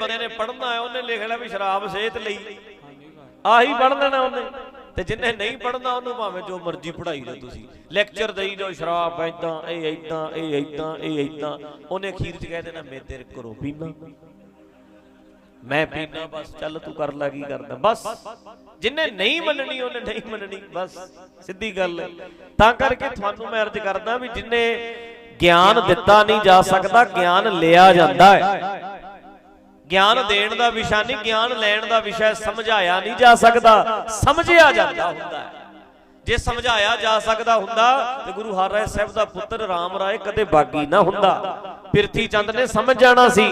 ਬੰਦੇ ਨੇ ਪੜਨਾ ਹੈ, ਉਹਨੇ ਲਿਖ ਲਿਆ ਵੀ ਸ਼ਰਾਬ ਸਿਹਤ ਲਈ। ਆਹੀ ਪੜ ਲੈਣਾ ਉਹਨੇ। ਤੇ ਜਿੰਨੇ ਨਹੀਂ ਪੜਨਾ ਉਹਨੂੰ ਭਾਵੇਂ ਜੋ ਮਰਜ਼ੀ ਪੜਾਈ ਲਓ ਤੁਸੀਂ। ਲੈਕਚਰ ਦੇਈ ਜਾਓ, ਸ਼ਰਾਬ ਐਦਾਂ ਇਹ ਐਦਾਂ ਇਹ ਐਦਾਂ ਇਹ ਐਦਾਂ ਉਹਨੇ ਅਖੀਰ 'ਚ ਕਹਿ ਦੇਣਾ, ਮੈਂ ਤੇਰੇ ਘਰੋਂ ਪੀਣਾ ਮੈਂ ਪੀਣਾ ਬਸ ਚੱਲ ਤੂੰ ਕਰ ਲੈ, ਕੀ ਕਰਦਾ ਬਸ। ਜਿੰਨੇ ਨਹੀਂ ਮੰਨਣੀ, ਉਹਨੇ ਨਹੀਂ ਮੰਨਣੀ। ਬਸ, ਸਿੱਧੀ ਗੱਲ ਤਾਂ ਕਰਕੇ ਤੁਹਾਨੂੰ ਮੈਂ ਅਰਜ਼ ਕਰਦਾ ਵੀ ਜਿੰਨੇ ਗਿਆਨ ਦਿੱਤਾ ਨਹੀਂ ਜਾ ਸਕਦਾ, ਗਿਆਨ ਲਿਆ ਜਾਂਦਾ ਹੈ। ਗਿਆਨ ਦੇਣ ਦਾ ਵਿਸ਼ਾ ਨਹੀਂ, ਗਿਆਨ ਲੈਣ ਦਾ ਵਿਸ਼ਾ ਸਮਝਾਇਆ ਨਹੀਂ ਜਾ ਸਕਦਾ, ਸਮਝਿਆ ਜਾਂਦਾ ਹੁੰਦਾ ਹੈ। ਜੇ ਸਮਝਾਇਆ ਜਾ ਸਕਦਾ ਹੁੰਦਾ, ਤੇ ਗੁਰੂ ਹਰਿਰਾਏ ਸਾਹਿਬ ਦਾ ਪੁੱਤਰ RAM ਰਾਏ ਕਦੇ ਬਾਗੀ ਨਾ ਹੁੰਦਾ। ਪਿਰਥੀ ਚੰਦ ਨੇ ਸਮਝ ਜਾਣਾ ਸੀ।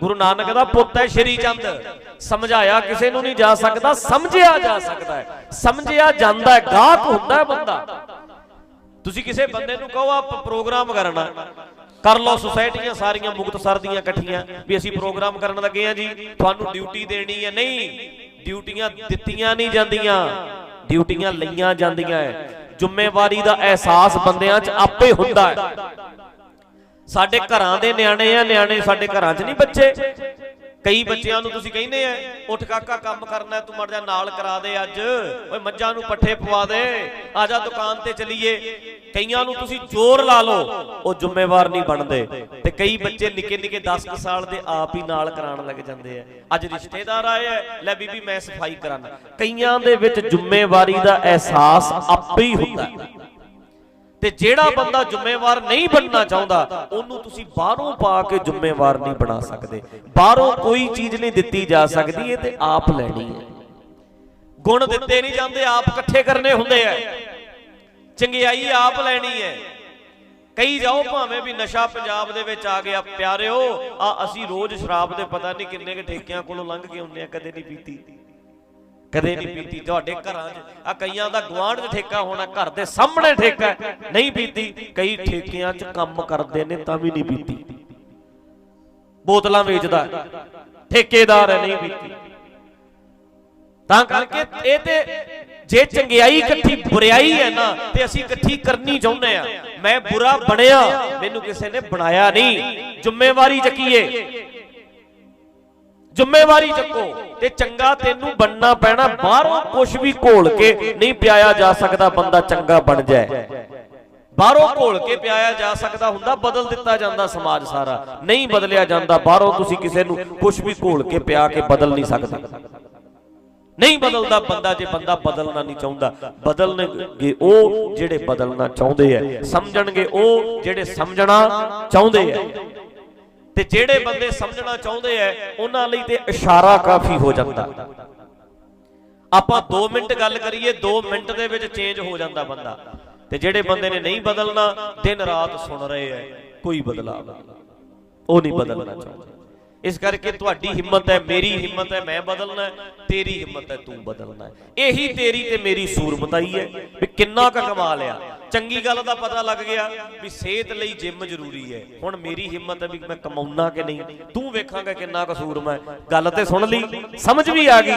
ਗੁਰੂ ਨਾਨਕ ਦਾ ਪੁੱਤ ਹੈ ਸ਼੍ਰੀ ਚੰਦ। ਸਮਝਾਇਆ ਕਿਸੇ ਨੂੰ ਨਹੀਂ ਜਾ ਸਕਦਾ, ਸਮਝਿਆ ਜਾ ਸਕਦਾ ਹੈ। ਸਮਝਿਆ ਜਾਂਦਾ ਹੈ, ਗਾਹਕ ਹੁੰਦਾ ਹੈ ਬੰਦਾ। ਤੁਸੀਂ ਕਿਸੇ ਬੰਦੇ ਨੂੰ ਕਹੋ ਆਪ ਪ੍ਰੋਗਰਾਮ ਕਰਨਾ। ਕਰ ਲਓ ਸੁਸਾਇਟੀਆਂ ਸਾਰੀਆਂ ਮੁਕਤਸਰ ਦੀਆਂ ਇਕੱਠੀਆਂ ਵੀ ਅਸੀਂ ਪ੍ਰੋਗਰਾਮ ਕਰਨ ਲੱਗੇ ਆ ਜੀ। ਤੁਹਾਨੂੰ ਡਿਊਟੀ ਦੇਣੀ ਹੈ। ਨਹੀਂ, ਡਿਊਟੀਆਂ ਦਿੱਤੀਆਂ ਨਹੀਂ ਜਾਂਦੀਆਂ। ਡਿਊਟੀਆਂ ਲਈਆਂ ਜਾਂਦੀਆਂ ਹੈ। ਜ਼ਿੰਮੇਵਾਰੀ ਦਾ ਅਹਿਸਾਸ ਬੰਦਿਆਂ 'ਚ ਆਪੇ ਹੁੰਦਾ ਹੈ। ਸਾਡੇ ਘਰਾਂ ਦੇ ਨਿਆਣੇ ਆ, ਨਿਆਣੇ ਸਾਡੇ ਘਰਾਂ 'ਚ ਨਹੀਂ ਬੱਚੇ। ਕਈ ਬੱਚਿਆਂ ਨੂੰ ਤੁਸੀਂ ਕਹਿੰਦੇ ਆ, ਉੱਠ ਕਾਕਾ, ਕੰਮ ਕਰਨਾ ਤੂੰ ਮਰ ਜਾ, ਨਾਲ ਕਰਾ ਦੇ ਅੱਜ। ਓਏ, ਮੱਝਾਂ ਨੂੰ ਪੱਠੇ ਪਵਾ ਦੇ। ਆ ਜਾ ਦੁਕਾਨ ਤੇ ਚਲੀਏ। ਕਈਆਂ ਨੂੰ ਤੁਸੀਂ ਜ਼ੋਰ ਲਾ ਲਓ, ਉਹ ਜ਼ਿੰਮੇਵਾਰ ਨਹੀਂ ਬਣਦੇ। ਤੇ ਕਈ ਬੱਚੇ ਨਿੱਕੇ ਨਿੱਕੇ 10 ਸਾਲ ਦੇ ਆਪ ਹੀ ਨਾਲ ਕਰਾਉਣ ਲੱਗ ਜਾਂਦੇ ਆ। ਅੱਜ ਰਿਸ਼ਤੇਦਾਰ ਆਏ ਆ, ਲੈ ਬੀਬੀ ਮੈਂ ਸਫ਼ਾਈ ਕਰਾਂਗਾ ਕਈਆਂ ਦੇ ਵਿੱਚ ਜ਼ਿੰਮੇਵਾਰੀ ਦਾ ਅਹਿਸਾਸ ਆਪੇ ਹੀ ਹੁੰਦਾ ਤੇ ਜਿਹੜਾ ਬੰਦਾ ਜ਼ਿੰਮੇਵਾਰ ਨਹੀਂ ਬਣਨਾ ਚਾਹੁੰਦਾ, ਉਹਨੂੰ ਤੁਸੀਂ ਬਾਹਰੋਂ ਪਾ ਕੇ ਜ਼ਿੰਮੇਵਾਰ ਨਹੀਂ ਬਣਾ ਸਕਦੇ। ਬਾਹਰੋਂ ਕੋਈ ਚੀਜ਼ ਨਹੀਂ ਦਿੱਤੀ ਜਾ ਸਕਦੀ, ਇਹ ਤੇ ਆਪ ਲੈਣੀ ਹੈ। ਗੁਣ ਦਿੱਤੇ ਨਹੀਂ ਜਾਂਦੇ, ਆਪ ਇਕੱਠੇ ਕਰਨੇ ਹੁੰਦੇ ਐ ਚੰਗਿਆਈ ਆਪ ਲੈਣੀ ਹੈ। ਕਈ ਜਾਓ ਭਾਵੇਂ ਵੀ ਨਸ਼ਾ ਪੰਜਾਬ ਦੇ ਵਿੱਚ ਆ ਗਿਆ, ਪਿਆਰਿਓ, ਆ ਅਸੀਂ ਰੋਜ਼ ਸ਼ਰਾਬ ਦੇ ਪਤਾ ਨਹੀਂ ਕਿੰਨੇ ਕੁ ਠੇਕਿਆਂ ਕੋਲੋਂ ਲੰਘ ਕੇ ਆਉਂਦੇ ਆ ਕਦੇ ਨਹੀਂ ਪੀਤੀ। ਕਦੇ ਨਹੀਂ ਪੀਤੀ। ਤੁਹਾਡੇ ਘਰਾਂ 'ਚ, ਆ ਕਈਆਂ ਦਾ ਗੁਆਂਢ 'ਚ ਠੇਕਾ ਹੋਣਾ, ਘਰ ਦੇ ਸਾਹਮਣੇ ਠੇਕਾ ਨਹੀਂ ਪੀਤੀ। ਕਈ ਠੇਕਿਆਂ 'ਚ ਕੰਮ ਕਰਦੇ ਨੇ, ਤਾਂ ਵੀ ਨਹੀਂ ਪੀਤੀ। ਬੋਤਲਾਂ ਵੇਚਦਾ, ਠੇਕੇਦਾਰ ਹੈ, ਨਹੀਂ ਪੀਤੀ। ਤਾਂ ਕਰਕੇ ਇਹ ਤੇ ਜੇ ਚੰਗਿਆਈ ਇਕੱਠੀ ਬੁਰਿਆਈ ਹੈ ਨਾ, ਤੇ ਅਸੀਂ ਇਕੱਠੀ ਕਰਨੀ ਚਾਹੁੰਦੇ ਆ ਮੈਂ ਬੁਰਾ ਬਣਿਆ, ਮੈਨੂੰ ਕਿਸੇ ਨੇ ਬਣਾਇਆ ਨਹੀਂ। ਜ਼ਿੰਮੇਵਾਰੀ ਚੱਕੀਏ ਜ਼ਿੰਮੇਵਾਰੀ ਚੱਕੋ ਤੇ ਚੰਗਾ ਤੈਨੂੰ ਬਣਨਾ ਪੈਣਾ, ਬਾਹਰੋਂ ਕੁਝ ਵੀ ਘੋਲ ਕੇ ਨਹੀਂ ਪਿਆਇਆ ਜਾ ਸਕਦਾ ਬੰਦਾ ਚੰਗਾ ਬਣ ਜਾਏ। ਬਾਹਰੋਂ ਘੋਲ ਕੇ ਪਿਆਇਆ ਜਾ ਸਕਦਾ ਹੁੰਦਾ, ਬਦਲ ਦਿੱਤਾ ਜਾਂਦਾ ਸਮਾਜ ਸਾਰਾ। ਨਹੀਂ ਬਦਲਿਆ ਜਾਂਦਾ, ਬਾਹਰੋਂ ਤੁਸੀਂ ਕਿਸੇ ਨੂੰ ਕੁਝ ਵੀ ਘੋਲ ਕੇ ਪਿਆ ਕੇ ਬਦਲ ਨਹੀਂ ਸਕਦੇ। ਨਹੀਂ ਬਦਲਦਾ ਬੰਦਾ ਜੇ ਬੰਦਾ ਬਦਲਣਾ ਨਹੀਂ ਚਾਹੁੰਦਾ। ਬਦਲਣਗੇ ਉਹ ਜਿਹੜੇ ਬਦਲਣਾ ਚਾਹੁੰਦੇ ਐ ਸਮਝਣਗੇ ਉਹ ਜਿਹੜੇ ਸਮਝਣਾ ਚਾਹੁੰਦੇ ਐ ਤੇ ਜਿਹੜੇ ਬੰਦੇ ਸਮਝਣਾ ਚਾਹੁੰਦੇ ਐ ਉਹਨਾਂ ਲਈ ਤੇ ਇਸ਼ਾਰਾ ਕਾਫੀ ਹੋ ਜਾਂਦਾ। ਆਪਾਂ 2 ਮਿੰਟ ਗੱਲ ਕਰੀਏ 2 ਮਿੰਟ ਦੇ ਵਿੱਚ ਚੇਂਜ ਹੋ ਜਾਂਦਾ ਬੰਦਾ। ਤੇ ਜਿਹੜੇ ਬੰਦੇ ਨੇ ਨਹੀਂ ਬਦਲਣਾ, ਦਿਨ ਰਾਤ ਸੁਣ ਰਹੇ ਐ ਕੋਈ ਬਦਲਾਅ ਨਹੀਂ। ਉਹ ਨਹੀਂ ਬਦਲਣਾ ਚਾਹੁੰਦਾ। ਇਸ ਕਰਕੇ ਤੁਹਾਡੀ ਹਿੰਮਤ ਹੈ ਮੇਰੀ ਹਿੰਮਤ ਹੈ ਮੈਂ ਬਦਲਣਾ ਤੇਰੀ ਹਿੰਮਤ ਹੈ ਤੂੰ ਬਦਲਣਾ ਇਹੀ ਤੇਰੀ ਤੇ ਮੇਰੀ ਸੂਰਮਤਾਈ ਹੈ ਵੀ ਕਿੰਨਾ ਕੁ ਕਮਾ ਲਿਆ। ਚੰਗੀ ਗੱਲ ਦਾ ਪਤਾ ਲੱਗ ਗਿਆ ਵੀ ਸਿਹਤ ਲਈ ਜਿਮ ਜ਼ਰੂਰੀ ਹੈ। ਹੁਣ ਮੇਰੀ ਹਿੰਮਤ ਹੈ ਵੀ ਮੈਂ ਕਮਾਉਣਾ ਕਿ ਨਹੀਂ? ਤੂੰ ਵੇਖਾਂਗਾ ਕਿੰਨਾ ਕਸੂਰ ਮੈਂ ਗੱਲ ਤੇ ਸੁਣ ਲਈ ਸਮਝ ਵੀ ਆ ਗਈ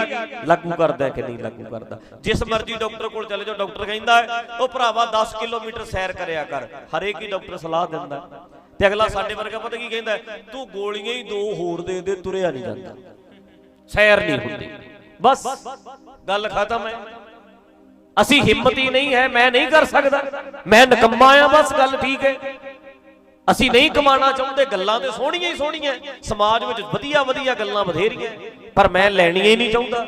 ਲਾਗੂ ਕਰਦਾ ਕਿ ਨਹੀਂ ਲਾਗੂ ਕਰਦਾ। ਜਿਸ ਮਰਜ਼ੀ ਡਾਕਟਰ ਕੋਲ ਚਲੇ ਜਾਓ ਡਾਕਟਰ ਕਹਿੰਦਾ ਹੈ, ਉਹ ਭਰਾਵਾ 10 ਕਿਲੋਮੀਟਰ ਸੈਰ ਕਰਿਆ ਕਰ। ਹਰੇਕ ਹੀ ਡਾਕਟਰ ਸਲਾਹ ਦਿੰਦਾ ਤੇ ਅਗਲਾ ਸਾਡੇ ਵਰਗਾ ਪਤਾ ਕੀ ਕਹਿੰਦਾ? ਤੂੰ ਗੋਲੀਆਂ ਹੀ ਦੋ ਹੋਰ ਦੇ ਦੇ, ਤੁਰਿਆ ਨਹੀਂ ਜਾਂਦਾ। ਸੈਰ ਨਹੀਂ ਹੁੰਦੀ। ਬਸ, ਗੱਲ ਖਤਮ ਹੈ। ਅਸੀਂ ਹਿੰਮਤੀ ਨਹੀਂ ਹੈ, ਮੈਂ ਨਹੀਂ ਕਰ ਸਕਦਾ। ਮੈਂ ਨਕੰਮਾ ਆ ਬਸ ਗੱਲ ਠੀਕ ਹੈ। ਅਸੀਂ ਨਹੀਂ ਕਮਾਣਾ ਚਾਹੁੰਦੇ, ਗੱਲਾਂ ਤੇ ਸੋਹਣੀਆਂ ਹੀ ਸੋਹਣੀਆਂ। ਸਮਾਜ ਵਿੱਚ ਵਧੀਆ ਵਧੀਆ ਗੱਲਾਂ ਬਥੇਰੀਆਂ। ਪਰ ਮੈਂ ਲੈਣੀਆਂ ਹੀ ਨਹੀਂ ਚਾਹੁੰਦਾ।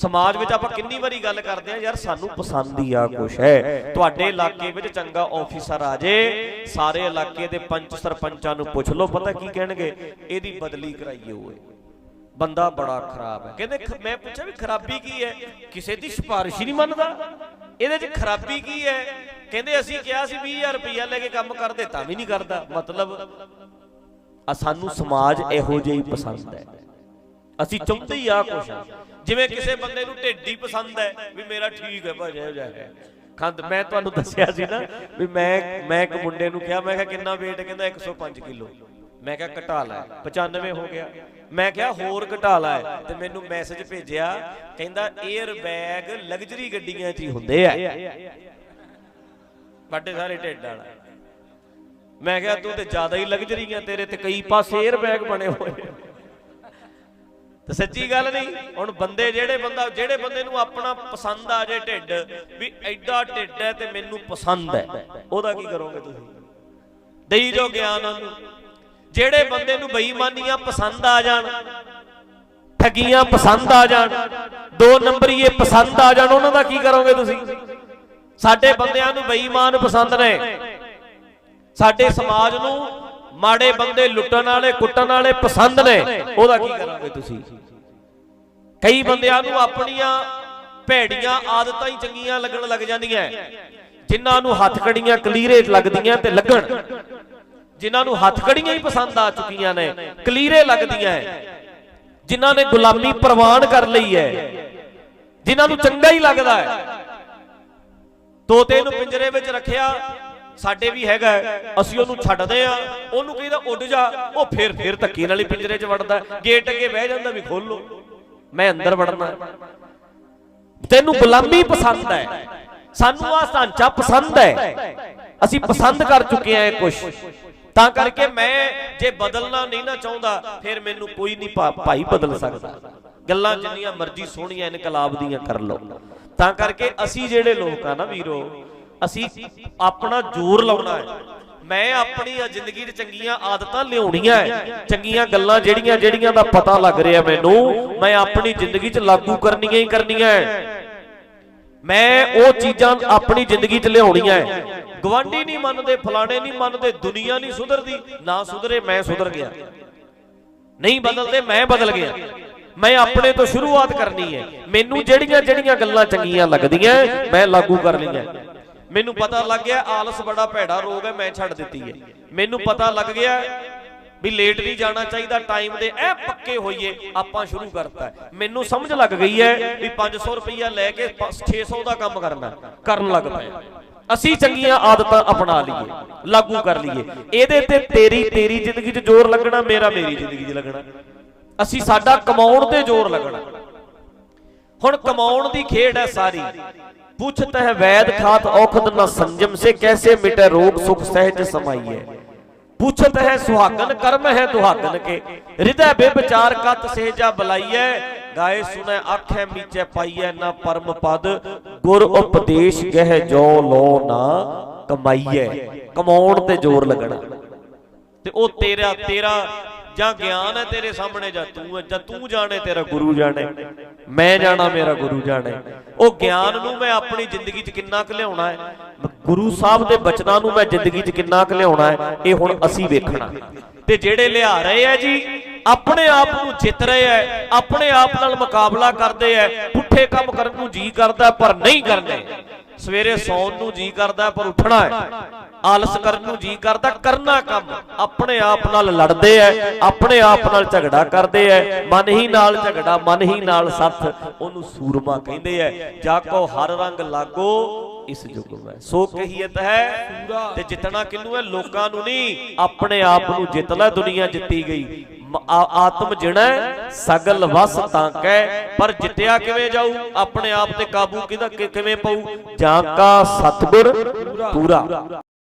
ਸਮਾਜ ਵਿੱਚ ਆਪਾਂ ਕਿੰਨੀ ਵਾਰੀ ਗੱਲ ਕਰਦੇ ਆ, ਯਾਰ ਸਾਨੂੰ ਪਸੰਦ ਹੀ ਆ ਕੁਛ ਹੈ। ਤੁਹਾਡੇ ਇਲਾਕੇ ਵਿੱਚ ਚੰਗਾ ਆਫੀਸਰ ਆ ਜੇ, ਸਾਰੇ ਇਲਾਕੇ ਦੇ ਪੰਚ ਸਰਪੰਚਾਂ ਨੂੰ ਪੁੱਛ ਲਓ, ਪਤਾ ਕੀ ਕਹਿਣਗੇ? ਇਹਦੀ ਬਦਲੀ ਕਰਾਈਏ ਓਏ। ਬੰਦਾ ਬੜਾ ਖਰਾਬ ਹੈ। ਕਹਿੰਦੇ ਮੈਂ ਪੁੱਛਿਆ ਵੀ ਖਰਾਬੀ ਕੀ ਹੈ? ਕਿਸੇ ਦੀ ਸਿਫਾਰਿਸ਼ ਹੀ ਨਹੀਂ ਮੰਨਦਾ। ਇਹਦੇ 'ਚ ਖਰਾਬੀ ਕੀ ਹੈ? ਕਹਿੰਦੇ ਅਸੀਂ ਕਿਹਾ ਸੀ 20000 ਰੁਪਇਆ ਲੈ ਕੇ ਕੰਮ ਕਰਦੇ, ਤਾਂ ਵੀ ਨਹੀਂ ਕਰਦਾ। ਮਤਲਬ, ਆ ਸਾਨੂੰ ਸਮਾਜ ਇਹੋ ਜਿਹਾ ਹੀ ਪਸੰਦ ਹੈ। ਅਸੀਂ ਚਾਹੁੰਦੇ ਹੀ ਆ ਕੁਛ। ਜਿਵੇਂ ਕਿਸੇ ਬੰਦੇ ਨੂੰ ਢਿੱਡੀ ਪਸੰਦ ਹੈ ਵੀ ਮੇਰਾ ਠੀਕ ਹੈ ਭਾਜੀ ਇਹੋ ਜਿਹਾ ਹੈ ਖੰਡ ਮੈਂ ਤੁਹਾਨੂੰ ਦੱਸਿਆ ਸੀ ਨਾ ਵੀ ਮੈਂ ਮੈਂ ਇੱਕ ਮੁੰਡੇ ਨੂੰ ਕਿਹਾ ਮੈਂ ਕਿਹਾ ਕਿੰਨਾ weight ਕਹਿੰਦਾ 105 ਕਿਲੋ। ਮੈਂ ਕਿਹਾ ਘਟਾ ਲੈ 95 ਹੋ ਗਿਆ। ਮੈਂ ਕਿਹਾ ਹੋਰ ਘਟਾ ਲੈ। ਤੇ ਮੈਨੂੰ ਮੈਸੇਜ ਭੇਜਿਆ ਕਹਿੰਦਾ 에ਅਰ ਬੈਗ ਲਗਜ਼ਰੀ ਗੱਡੀਆਂ 'ਚ ਹੀ ਹੁੰਦੇ ਆ। ਵੱਡੇ ਸਾਰੇ ਢਿੱਡ ਵਾਲਾ। ਮੈਂ ਕਿਹਾ ਤੂੰ ਤੇ ਜ਼ਿਆਦਾ ਹੀ ਲਗਜ਼ਰੀ ਆ ਤੇਰੇ ਤੇ ਕਈ ਪਾਸੇ 에ਅਰ ਬੈਗ ਬਣੇ ਹੋਏ। ਤੇ ਸੱਚੀ ਗੱਲ ਨਹੀਂ, ਹੁਣ ਬੰਦੇ ਜਿਹੜੇ ਬੰਦਾ ਜਿਹੜੇ ਬੰਦੇ ਨੂੰ ਆਪਣਾ ਪਸੰਦ ਆ ਜੇ ਢਿੱਡ, ਵੀ ਐਡਾ ਢਿੱਡ ਹੈ ਤੇ ਮੈਨੂੰ ਪਸੰਦ ਹੈ, ਉਹਦਾ ਕੀ ਕਰੋਗੇ ਤੁਸੀਂ? ਦੇਈ ਜੋ ਗਿਆਨ ਉਹਨੂੰ। ਜਿਹੜੇ ਬੰਦੇ ਨੂੰ ਬੇਈਮਾਨੀਆਂ ਪਸੰਦ ਆ ਜਾਣ, ਠੱਗੀਆਂ ਪਸੰਦ ਆ ਜਾਣ, ਦੋ ਨੰਬਰੀਏ ਪਸੰਦ ਆ ਜਾਣ, ਉਹਨਾਂ ਦਾ ਕੀ ਕਰੋਗੇ ਤੁਸੀਂ? ਸਾਡੇ ਬੰਦਿਆਂ ਨੂੰ ਬੇਈਮਾਨ ਪਸੰਦ ਨੇ। ਸਾਡੇ ਸਮਾਜ ਨੂੰ ਮਾੜੇ ਬੰਦੇ ਲੁੱਟਣ ਵਾਲੇ, ਕੁੱਟਣ ਵਾਲੇ ਪਸੰਦ ਨੇ। ਉਹਦਾ ਕੀ ਕਰੋਗੇ ਤੁਸੀਂ? ਕਈ ਬੰਦਿਆਂ ਨੂੰ ਆਪਣੀਆਂ ਭੈੜੀਆਂ ਆਦਤਾਂ ਹੀ ਚੰਗੀਆਂ ਲੱਗਣ ਲੱਗ ਜਾਂਦੀਆਂ। ਜਿਨ੍ਹਾਂ ਨੂੰ ਹੱਥ ਕਲੀਰੇ ਲੱਗਦੀਆਂ ਤੇ ਲੱਗਣ। ਜਿਨ੍ਹਾਂ ਨੂੰ ਹੱਥ ਕੜੀਆਂ ਹੀ ਪਸੰਦ ਆ ਚੁੱਕੀਆਂ ਨੇ, ਕਲੀਰੇ ਲੱਗਦੀਆਂ ਜਿਨ੍ਹਾਂ ਨੇ ਗੁਲਾਮੀ ਪ੍ਰਵਾਨ ਕਰ ਲਈ ਹੈ। ਜਿਨ੍ਹਾਂ ਨੂੰ ਚੰਗਾ ਹੀ ਲੱਗਦਾ ਹੈ। ਤੋਤੇ ਨੂੰ ਪਿੰਜਰੇ ਵਿੱਚ ਰੱਖਿਆ ਸਾਡੇ ਵੀ ਹੈਗਾ ਅਸੀਂ ਉਹਨੂੰ ਛੱਡਦੇ ਆ ਉਹਨੂੰ ਕਹਿੰਦਾ ਉੱਡ ਜਾ, ਉਹ ਫੇਰ ਫੇਰ ਧੱਕੇ ਨਾਲ ਹੀ ਪਿੰਜਰੇ 'ਚ ਵੜਦਾ ਗੇਟ ਅੱਗੇ ਬਹਿ ਜਾਂਦਾ ਵੀ ਖੋਲੋ ਮੈਂ ਅੰਦਰ ਵੜਨਾ ਤੈਨੂੰ ਗੁਲਾਮੀ ਪਸੰਦ ਹੈ। ਸਾਨੂੰ ਆ ਢਾਂਚਾ ਪਸੰਦ ਹੈ। ਅਸੀਂ ਪਸੰਦ ਕਰ ਚੁੱਕੇ ਆ ਇਹ ਕੁਝ ਤਾਂ ਕਰਕੇ ਮੈਂ ਜੇ ਬਦਲਣਾ ਨਹੀਂ ਨਾ ਚਾਹੁੰਦਾ, ਫਿਰ ਮੈਨੂੰ ਕੋਈ ਨਹੀਂ ਭਾਈ ਬਦਲ ਸਕਦਾ। ਗੱਲਾਂ ਜਿੰਨੀਆਂ ਮਰਜ਼ੀ ਸੋਹਣੀਆਂ ਇਨਕਲਾਬ ਦੀਆਂ ਕਰ ਲਓ। ਤਾਂ ਕਰਕੇ ਅਸੀਂ ਜਿਹੜੇ ਲੋਕ ਆ ਨਾ ਵੀਰੋ ਅਸੀਂ ਆਪਣਾ ਜ਼ੋਰ ਲਾਉਣਾ ਹੈ। ਮੈਂ ਆਪਣੀ ਜ਼ਿੰਦਗੀ 'ਚ ਚੰਗੀਆਂ ਆਦਤਾਂ ਲਿਆਉਣੀਆਂ ਹੈ। ਚੰਗੀਆਂ ਗੱਲਾਂ ਜਿਹੜੀਆਂ ਜਿਹੜੀਆਂ ਦਾ ਪਤਾ ਲੱਗ ਰਿਹਾ ਮੈਨੂੰ, ਮੈਂ ਆਪਣੀ ਜ਼ਿੰਦਗੀ 'ਚ ਲਾਗੂ ਕਰਨੀਆਂ ਹੀ ਕਰਨੀਆਂ ਹੈ। ਮੈਂ ਉਹ ਚੀਜ਼ਾਂ ਆਪਣੀ ਜ਼ਿੰਦਗੀ 'ਚ ਲਿਆਉਣੀਆਂ ਹੈ। ਗਵਾਂਢੀ ਨਹੀਂ ਮੰਨਦੇ, ਫਲਾਣੇ ਨਹੀਂ ਮੰਨਦੇ, ਦੁਨੀਆ ਨਹੀਂ ਸੁਧਰਦੀ, ਨਾ ਸੁਧਰੇ, ਮੈਂ ਸੁਧਰ ਗਿਆ। ਨਹੀਂ ਬਦਲਦੇ, ਮੈਂ ਬਦਲ ਗਿਆ। ਮੈਂ ਆਪਣੇ ਤੋਂ ਸ਼ੁਰੂਆਤ ਕਰਨੀ ਹੈ। ਮੈਨੂੰ ਜਿਹੜੀਆਂ ਜਿਹੜੀਆਂ ਗੱਲਾਂ ਚੰਗੀਆਂ ਲੱਗਦੀਆਂ, ਮੈਂ ਲਾਗੂ ਕਰ ਲਈਆਂ। ਮੈਨੂੰ ਪਤਾ ਲੱਗ ਗਿਆ ਆਲਸ ਬੜਾ ਭੈੜਾ ਰੋਗ ਹੈ, ਮੈਂ ਛੱਡ ਦਿੱਤੀ ਹੈ। ਮੈਨੂੰ ਪਤਾ ਲੱਗ ਗਿਆ ਵੀ ਲੇਟ ਨਹੀਂ ਜਾਣਾ ਚਾਹੀਦਾ ਟਾਈਮ ਦੇ ਐ ਪੱਕੇ ਹੋਈਏ, ਆਪਾਂ ਸ਼ੁਰੂ ਕਰਤਾ ਮੈਨੂੰ ਸਮਝ ਲੱਗ ਗਈ ਹੈ ਵੀ 500 ਰੁਪਈਆ ਲੈ ਕੇ ਪ- 600 ਦਾ ਕੰਮ ਕਰਨਾ ਕਰਨ ਲੱਗ ਪਏ ਅਸੀਂ ਚੰਗੀਆਂ ਆਦਤਾਂ ਅਪਣਾ ਲਈਏ, ਲਾਗੂ ਕਰ ਲਈਏ। ਇਹਦੇ ਤੇ ਤੇਰੀ ਤੇਰੀ ਜ਼ਿੰਦਗੀ 'ਚ ਜ਼ੋਰ ਲੱਗਣਾ, ਮੇਰਾ ਮੇਰੀ ਜ਼ਿੰਦਗੀ 'ਚ ਲੱਗਣਾ। ਅਸੀਂ ਸਾਡਾ ਕਮਾਉਣ ਤੇ ਜ਼ੋਰ ਲੱਗਣਾ। ਹੁਣ ਕਮਾਉਣ ਦੀ ਖੇਡ ਹੈ ਸਾਰੀ। ਪੁੱਛਤ ਹੈ ਵੈਦ ਖਾਤ ਔਖਦ ਨਾ ਸੰਜਮ ਸੇ ਕੈਸੇ ਮਿਟੇ ਰੋਗ ਸੁਖ ਸਹਿਜ ਸਮਾਈਏ ਪੁੱਛਤ ਹੈ ਸੁਹਾਗਨ ਕਰਮ ਹੈ ਦੁਹਾਗਨ ਕੇ। ਹਿਰਦੈ ਬੇਵਿਚਾਰ ਕਤ ਸਹਿਜਾ ਬਲਾਈਐ। ਗਾਏ ਸੁਨੈ ਆਖੈ ਮੀਚੈ ਪਾਈਐ ਨਾ ਪਰਮ ਪਦ। ਗੁਰ ਉਪਦੇਸ਼ ਕਹਿ ਜੋ ਲੋ ਨਾ ਕਮਾਈਐ। ਕਮਾਉਣ ਤੇ ਜ਼ੋਰ ਲੱਗਣਾ। ਤੇ ਉਹ ਤੇਰਾ ਤੇਰਾ ਜਾਂ ਗਿਆਨ ਹੈ ਤੇਰੇ ਸਾਹਮਣੇ ਜਾਂ ਤੂੰ ਜਾਂ ਤੂੰ ਜਾਣੇ, ਤੇਰਾ ਗੁਰੂ ਜਾਣੇ, ਮੈਂ ਜਾਣਾ, ਮੇਰਾ ਗੁਰੂ ਜਾਣੇ। ਉਹ ਗਿਆਨ ਨੂੰ ਮੈਂ ਆਪਣੀ ਜ਼ਿੰਦਗੀ 'ਚ ਕਿੰਨਾ ਕੁ ਲਿਆਉਣਾ ਹੈ? ਗੁਰੂ ਸਾਹਿਬ ਦੇ ਬਚਨਾਂ ਨੂੰ ਮੈਂ ਜ਼ਿੰਦਗੀ 'ਚ ਕਿੰਨਾ ਕੁ ਲਿਆਉਣਾ ਹੈ? ਇਹ ਹੁਣ ਅਸੀਂ ਵੇਖਣਾ। ਤੇ ਜਿਹੜੇ ਲਿਆ ਰਹੇ ਆ ਜੀ, ਆਪਣੇ ਆਪ ਨੂੰ ਜਿੱਤ ਰਹੇ ਆ, ਆਪਣੇ ਆਪ ਨਾਲ ਮੁਕਾਬਲਾ ਕਰਦੇ ਆ, ਪੁੱਠੇ ਕੰਮ ਕਰਨ ਨੂੰ ਜੀ ਕਰਦਾ, ਪਰ ਨਹੀਂ ਕਰਨੇ। ਸਵੇਰੇ ਸੌਣ ਨੂੰ ਜੀ ਕਰਦਾ ਪਰ ਉੱਠਣਾ ਹੈ। ਆਲਸ ਕਰਨ ਨੂੰ ਜੀ ਕਰਦਾ, ਕਰਨਾ ਕੰਮ। ਆਪਣੇ ਆਪ ਨਾਲ ਲੜਦੇ ਐ, ਆਪਣੇ ਆਪ ਨਾਲ ਝਗੜਾ ਕਰਦੇ ਐ। ਮਨ ਹੀ ਨਾਲ ਝਗੜਾ, ਮਨ ਹੀ ਨਾਲ ਸੱਥ, ਉਹਨੂੰ ਸੂਰਮਾ ਕਹਿੰਦੇ ਐ। ਜਾਕੋ ਹਰ ਰੰਗ ਲਾਗੋ, ਇਸ ਯੁਗ ਵਿੱਚ ਸੋ ਕਹੀਤ ਹੈ, ਤੇ ਜਿੱਤਣਾ ਕਿੰਨੂੰ ਹੈ ਲੋਕਾਂ ਨੂੰ ਨਹੀਂ, ਆਪਣੇ ਆਪ ਨੂੰ ਜਿੱਤ ਲੈ, ਦੁਨੀਆ ਜਿੱਤੀ ਗਈ। ਆਤਮ ਜਿਣੈ, ਸਗਲ ਵਸ ਤਾਂ ਕੈ। ਪਰ ਜਿੱਤਿਆ ਕਿਵੇਂ ਜਾਊ? ਆਪਣੇ ਆਪ ਤੇ ਕਾਬੂ ਕਿਹਦਾ ਕਿਵੇਂ ਪਊ? ਜਾਂ ਕਾ ਸਤਗੁਰ ਪੂਰਾ।